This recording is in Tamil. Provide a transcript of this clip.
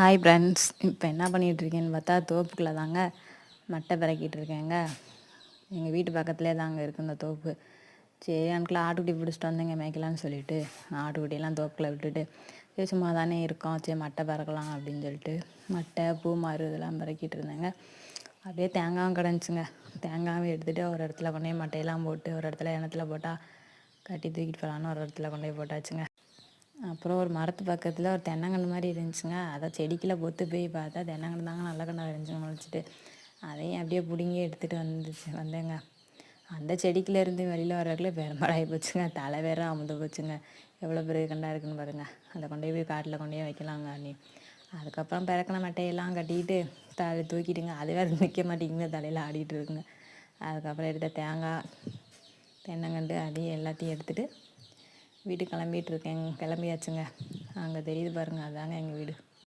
ஹாய் ஃப்ரெண்ட்ஸ் இப்போ என்ன பண்ணிகிட்ருக்கேன்னு பார்த்தா தோப்புக்குள்ளே தாங்க மட்டை பிறக்கிட்டு இருக்கேங்க எங்கள் வீட்டு பக்கத்துலேயே தாங்க இருக்குது இந்த தோப்பு. சரி அன்கில் ஆட்டுக்குட்டி பிடிச்சிட்டு வந்தேங்க மேய்க்கலான்னு சொல்லிட்டு. ஆட்டுக்குட்டியெல்லாம் தோப்புக்குள்ள விட்டுட்டு சரி சும்மா தானே இருக்கோம். சரி மட்டை பறக்கலாம் அப்படின்னு சொல்லிட்டு மட்டை பூ மாறு இதெல்லாம் பறக்கிட்டு இருந்தேங்க அப்படியே தேங்காயும் கிடந்துச்சுங்க. தேங்காயும் எடுத்துகிட்டு ஒரு இடத்துல கொண்டு போய் மட்டையெல்லாம் போட்டு ஒரு இடத்துல இனத்துல போட்டால் கட்டி தூக்கிட்டு போகலான்னு ஒரு இடத்துல கொண்டு போய் போட்டாச்சுங்க. அப்புறம் ஒரு மரத்து பக்கத்தில் ஒரு தென்னங்கன்று மாதிரி இருந்துச்சுங்க. அதை செடிக்கெல்லாம் பொத்து போய் பார்த்தா தென்னங்கன்று தாங்க நல்ல கண்ணா இருந்துச்சு முளைச்சிட்டு அதையும் அப்படியே பிடுங்கி எடுத்துகிட்டு வந்துச்சு வந்தேங்க. அந்த செடிக்குள்ள இருந்து வெளியில் வரக்குள்ள பெரும்பாலாகி போச்சுங்க. தலை வேற அமுந்து போச்சுங்க. எவ்வளோ பெரிய கண்டா இருக்குன்னு பாருங்கள் அதை கொண்டு போய் காட்டில் கொண்டு போய் வைக்கலாங்க நீ அதுக்கப்புறம் பிறக்கின மட்டையெல்லாம் கட்டிக்கிட்டு தலை தூக்கிட்டுங்க. அது வேறு நிற்க மாட்டேங்குது தலையில் ஆடிட்டு இருக்குங்க. அதுக்கப்புறம் எடுத்த தேங்காய் தென்னங்கண்டு அதையும் எல்லாத்தையும் எடுத்துகிட்டு வீட்டு கிளம்பிட்டு இருக்கேன். கிளம்பியாச்சுங்க. அங்கே தெரியுது பாருங்கள் அதாங்க எங்கள் வீடு.